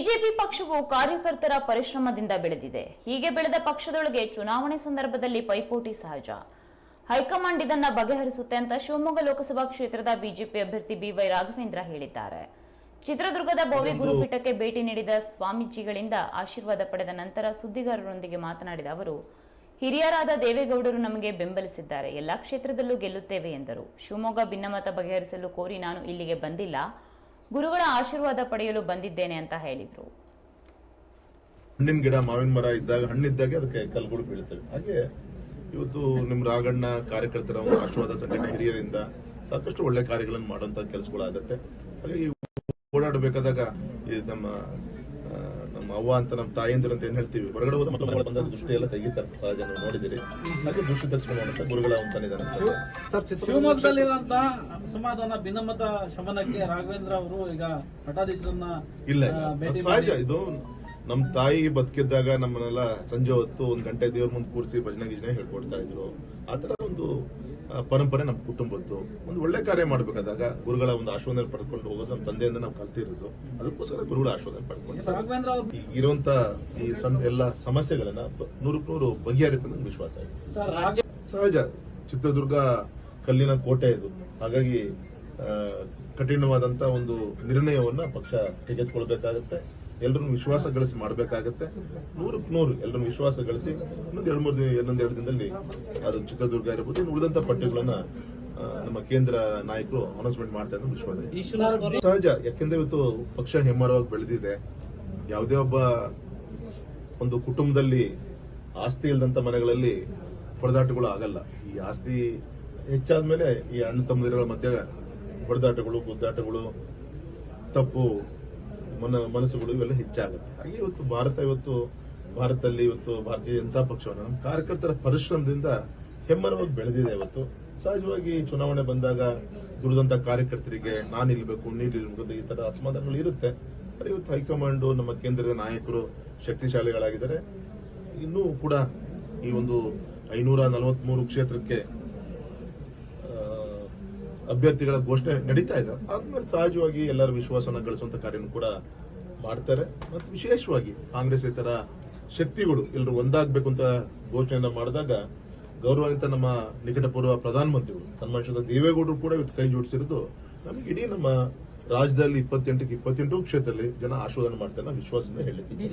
BJP ಪಕ್ಷವು ಕಾರ್ಯಕರ್ತರ ಪರಿಶ್ರಮದಿಂದ ಬೆಳೆದಿದೆ. ಹೀಗೆ ಬೆಳೆದ ಪಕ್ಷದೊಳಗೆ ಚುನಾವಣೆ ಸಂದರ್ಭದಲ್ಲಿ ಪೈಪೋಟಿ ಸಹಜ. ಹೈಕಮಾಂಡ್ ಇದನ್ನ ಬಗೆಹರಿಸುತ್ತೆ ಅಂತ ಶಿವಮೊಗ್ಗ ಲೋಕಸಭಾ ಕ್ಷೇತ್ರದ ಬಿಜೆಪಿ ಅಭ್ಯರ್ಥಿ ಬಿವೈ ರಾಘವೇಂದ್ರ ಹೇಳಿದ್ದಾರೆ. ಚಿತ್ರದುರ್ಗದ ಬೋವಿ ಗುರುಪೀಠಕ್ಕೆ ಭೇಟಿ ನೀಡಿದ ಸ್ವಾಮೀಜಿಗಳಿಂದ ಆಶೀರ್ವಾದ ಪಡೆದ ನಂತರ ಸುದ್ದಿಗಾರರೊಂದಿಗೆ ಮಾತನಾಡಿದ ಅವರು ಹಿರಿಯರಾದ ದೇವೇಗೌಡರು ನಮಗೆ ಬೆಂಬಲಿಸಿದ್ದಾರೆ. ಎಲ್ಲಾ ಕ್ಷೇತ್ರದಲ್ಲೂ ಗೆಲ್ಲುತ್ತೇವೆ ಎಂದರು. ಶಿವಮೊಗ್ಗ ಭಿನ್ನಮತ ಬಗೆಹರಿಸಲು ಕೋರಿ ನಾನು ಇಲ್ಲಿಗೆ ಬಂದಿಲ್ಲ. ಗುರುಗಳ ಆಶೀರ್ವಾದ ಪಡೆಯಲು ಬಂದಿದ್ದೇನೆ ಅಂತ ಹೇಳಿದರು. ಹಣ್ಣಿನ ಗಿಡ, ಮಾವಿನ ಮರ ಇದ್ದಾಗ, ಹಣ್ಣಿದ್ದಾಗ ಅದಕ್ಕೆ ಕಲ್ಗಳು ಬೀಳ್ತವೆ ಹಾಗೆ ಇವತ್ತು ನಿಮ್ ರಾಗಣ್ಣ ಕಾರ್ಯಕರ್ತರ ಒಂದು ಆಶೀರ್ವಾದ ಸಂಘಟನೆ ಹಿರಿಯರಿಂದ ಸಾಕಷ್ಟು ಒಳ್ಳೆ ಕಾರ್ಯಗಳನ್ನು ಮಾಡುವಂತ ಕೆಲಸಗಳಾಗತ್ತೆ. ಹಾಗೆ ಓಡಾಡಬೇಕಾದಾಗ ನಮ್ಮ ನಮ್ಮ ಅವ್ವ ಅಂತ ನಮ್ಮ ತಾಯಂದಿರು ಅಂತ ಏನ್ ಹೇಳ್ತೀವಿ? ಹೊರಗಡೆ ಹೋದ ಮಕ್ಕಳು ಬಂದ ದೃಷ್ಟಿ ಎಲ್ಲ ತೆಗಿತಾರೆ ಸಹಜ ನೀವು ನೋಡಿದಿರಿ ಹಾಗೆ ದೃಷ್ಟಿ ತರಿಸ್ಕೊಳ್ಳುವಂತ ಗುರುಗಳ ಒಂದು ಸನ್ನಿಧಾನ ಶಿವಮೊಗ್ಗದಲ್ಲಿರುವಂತಹ ಅಸಮಾಧಾನ ಭಿನ್ನಮತ ಶಮನಕ್ಕೆ ರಾಘವೇಂದ್ರ ಅವರು ಈಗ ಮಠಾಧೀಶರನ್ನ ಇಲ್ಲ ಸಹಜ. ಇದು ನಮ್ ತಾಯಿ ಬದುಕಿದ್ದಾಗ ನಮ್ಮನ್ನೆಲ್ಲ ಸಂಜೆ ಹೊತ್ತು ಒಂದ್ ಗಂಟೆ ದೇವ್ರ ಮುಂದೆ ಕೂರಿಸಿ ಭಜನೆ ಗಿಜನೆ ಹೇಳ್ಕೊಡ್ತಾ ಇದ್ರು. ಆತರ ಒಂದು ಪರಂಪರೆ ನಮ್ಮ ಕುಟುಂಬದ್ದು. ಒಂದು ಒಳ್ಳೆ ಕಾರ್ಯ ಮಾಡ್ಬೇಕಾದಾಗ ಗುರುಗಳ ಒಂದು ಆಶೀರ್ವಾದ ಪಡ್ಕೊಂಡು ಹೋಗೋದು ನಮ್ಮ ತಂದೆಯಿಂದ ನಾವು ಕಲ್ತಿರೋದು. ಅದಕ್ಕೋಸ್ಕರ ಗುರುಗಳ ಆಶೀರ್ವಾದ ಪಡ್ಕೊಂಡು ಇರುವಂತ ಈ ಸಣ್ಣ ಎಲ್ಲ ಸಮಸ್ಯೆಗಳನ್ನ ನೂರಕ್ಕೆ ನೂರು ಬಗೆಹರಿತು ನಂಗೆ ವಿಶ್ವಾಸ ಇದೆ. ಸಹಜ. ಚಿತ್ರದುರ್ಗ ಕಲ್ಲಿನ ಕೋಟೆ ಇದು. ಹಾಗಾಗಿ ಕಠಿಣವಾದಂತ ಒಂದು ನಿರ್ಣಯವನ್ನ ಪಕ್ಷ ತೆಗೆದುಕೊಳ್ಬೇಕಾಗತ್ತೆ. ಎಲ್ಲರನ್ನು ವಿಶ್ವಾಸ ಗಳಿಸಿ ಮಾಡಬೇಕಾಗತ್ತೆ. ನೂರಕ್ಕೆ ನೂರು ಎಲ್ಲರನ್ನು ವಿಶ್ವಾಸ ಗಳಿಸಿ ಇನ್ನೊಂದು ಎರಡು ಮೂರು ದಿನ, ಇನ್ನೊಂದು ಎರಡು ದಿನದಲ್ಲಿ ಅದು ಚಿತ್ರದುರ್ಗ ಇರಬಹುದು ಇನ್ನು ಉಳಿದಂತ ಪಠ್ಯಗಳನ್ನ ನಮ್ಮ ಕೇಂದ್ರ ನಾಯಕರು ಅನೌನ್ಸ್ಮೆಂಟ್ ಮಾಡ್ತಾ ಇದ್ದಾರೆ ವಿಶ್ವಾಸ ಸಹಜ, ಯಾಕೆಂದ್ರೆ ಇವತ್ತು ಪಕ್ಷ ಹೆಮ್ಮರವಾಗಿ ಬೆಳೆದಿದೆ. ಯಾವುದೇ ಒಬ್ಬ ಒಂದು ಕುಟುಂಬದಲ್ಲಿ ಆಸ್ತಿ ಇಲ್ಲದಂತ ಮನೆಗಳಲ್ಲಿ ಹೊಡೆದಾಟಗಳು ಆಗಲ್ಲ. ಈ ಆಸ್ತಿ ಹೆಚ್ಚಾದ್ಮೇಲೆ ಈ ಅಣ್ಣ ತಮ್ಮದಿರಗಳ ಮಧ್ಯೆ ಹೊಡೆದಾಟಗಳು, ಗುದ್ದಾಟಗಳು, ತಪ್ಪು ಮನ ಮನಸ್ಸುಗಳು ಇವೆಲ್ಲ ಹೆಚ್ಚಾಗುತ್ತೆ. ಹಾಗೆ ಇವತ್ತು ಭಾರತ ಇವತ್ತು ಭಾರತದಲ್ಲಿ ಇವತ್ತು ಭಾರತೀಯ ಜನತಾ ಪಕ್ಷವನ್ನು ನಮ್ಮ ಕಾರ್ಯಕರ್ತರ ಪರಿಶ್ರಮದಿಂದ ಹೆಮ್ಮರವಾಗಿ ಬೆಳೆದಿದೆ ಇವತ್ತು. ಸಹಜವಾಗಿ ಚುನಾವಣೆ ಬಂದಾಗ ದುಡಿದಂತ ಕಾರ್ಯಕರ್ತರಿಗೆ ನಾನು ಇಲ್ಬೇಕು ನೀರು ಇಲ್ಬೇಕು ಈ ತರ ಅಸಮಾಧಾನಗಳು ಇರುತ್ತೆ. ಆದರೆ ಇವತ್ತು ಹೈಕಮಾಂಡ್ ನಮ್ಮ ಕೇಂದ್ರದ ನಾಯಕರು ಶಕ್ತಿಶಾಲಿಗಳಾಗಿದ್ದಾರೆ. ಇನ್ನೂ ಕೂಡ ಈ ಒಂದು ಐನೂರ ನಲವತ್ಮೂರು ಕ್ಷೇತ್ರಕ್ಕೆ ಅಭ್ಯರ್ಥಿಗಳ ಘೋಷಣೆ ನಡೀತಾ ಇದೆ. ಆದ್ಮೇಲೆ ಸಹಜವಾಗಿ ಎಲ್ಲರ ವಿಶ್ವಾಸನ ಗಳಿಸುವಂತ ಕಾರ್ಯನೂ ಕೂಡ ಮಾಡ್ತಾರೆ. ಮತ್ತು ವಿಶೇಷವಾಗಿ ಕಾಂಗ್ರೆಸ್ ಇತರ ಶಕ್ತಿಗಳು ಎಲ್ಲರೂ ಒಂದಾಗಬೇಕು ಅಂತ ಘೋಷಣೆಯನ್ನು ಮಾಡಿದಾಗ ಗೌರವಾನ್ವಿತ ನಮ್ಮ ನಿಕಟಪೂರ್ವ ಪ್ರಧಾನಮಂತ್ರಿಗಳು ಸನ್ಮಾನಿಸಿದ ದೇವೇಗೌಡರು ಕೂಡ ಇವತ್ತು ಕೈ ಜೋಡಿಸಿರೋದು ನಮಗೆ ಇಡೀ ನಮ್ಮ ರಾಜ್ಯದಲ್ಲಿ ಇಪ್ಪತ್ತೆಂಟಕ್ಕೆ ಇಪ್ಪತ್ತೆಂಟು ಕ್ಷೇತ್ರದಲ್ಲಿ ಜನ ಆಶೋಧನೆ ಮಾಡ್ತಾರೆ ವಿಶ್ವಾಸದಿಂದ ಹೇಳಲಿಕ್ಕೆ